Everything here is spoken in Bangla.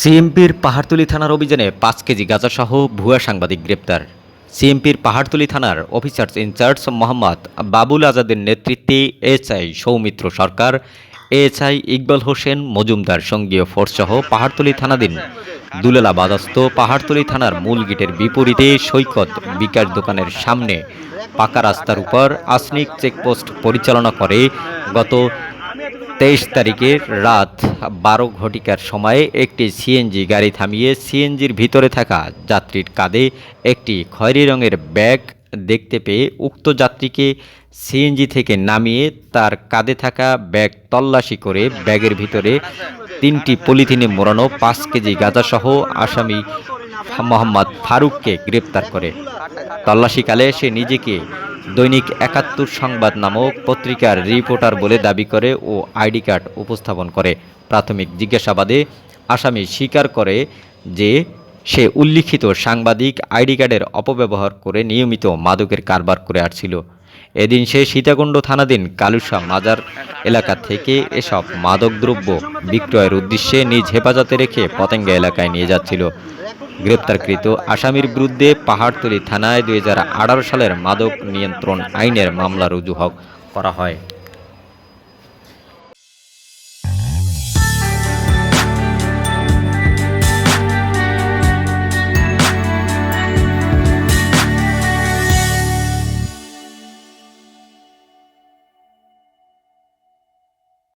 সিএমপির পাহাড়তলী থানার অভিযানে পাঁচ কেজি গাঁজাসহ ভুয়া সাংবাদিক গ্রেপ্তার। সিএমপির পাহাড়তলী থানার অফিসার্স ইনচার্জ মোহাম্মদ বাবুল আজাদের নেতৃত্বে এসআই সৌমিত্র সরকার এএসআই ইকবাল হোসেন মজুমদার সঙ্গীয় ফোর্সসহ পাহাড়তলী থানাধীন দুলেলা বাদাস্ত পাহাড়তলী থানার মূল গেটের বিপরীতে সৈকত বিকাশ দোকানের সামনে পাকা রাস্তার উপর আসনিক চেকপোস্ট পরিচালনা করে গত তেইশ তারিখের রাত বারো ঘটিকার সময়ে একটি সিএনজি গাড়ি থামিয়ে সিএনজির ভিতরে থাকা যাত্রীর কাঁধে একটি খয়েরি রঙের ব্যাগ দেখতে পেয়ে উক্ত যাত্রীকে সিএনজি থেকে নামিয়ে তার কাঁধে থাকা ব্যাগ তল্লাশি করে ব্যাগের ভিতরে তিনটি পলিথিনে মোড়ানো পাঁচ কেজি গাঁজাসহ আসামি মোহাম্মদ ফারুককে গ্রেপ্তার করে। তল্লাশিকালে সে নিজেকে দৈনিক একাত্তর সংবাদ নামক পত্রিকার রিপোর্টার বলে দাবি করে ও আইডি কার্ড উপস্থাপন করে। প্রাথমিক জিজ্ঞাসাবাদে আসামি স্বীকার করে যে সে উল্লিখিত সাংবাদিক আইডি কার্ডের অপব্যবহার করে নিয়মিত মাদকের কারবার করে আসছিল। এদিন সে সীতাকুণ্ড থানাধীন কালুসা মাজার এলাকা থেকে এসব মাদকদ্রব্য বিক্রয়ের উদ্দেশ্যে নিজ হেফাজতে রেখে পতেঙ্গা এলাকায় নিয়ে যাচ্ছিল। গ্রেপ্তারকৃত আসামির বিরুদ্ধে পাহাড়তলী থানায় দু হাজার আঠারো সালের মাদক নিয়ন্ত্রণ আইনের মামলা রুজু হক করা হয়।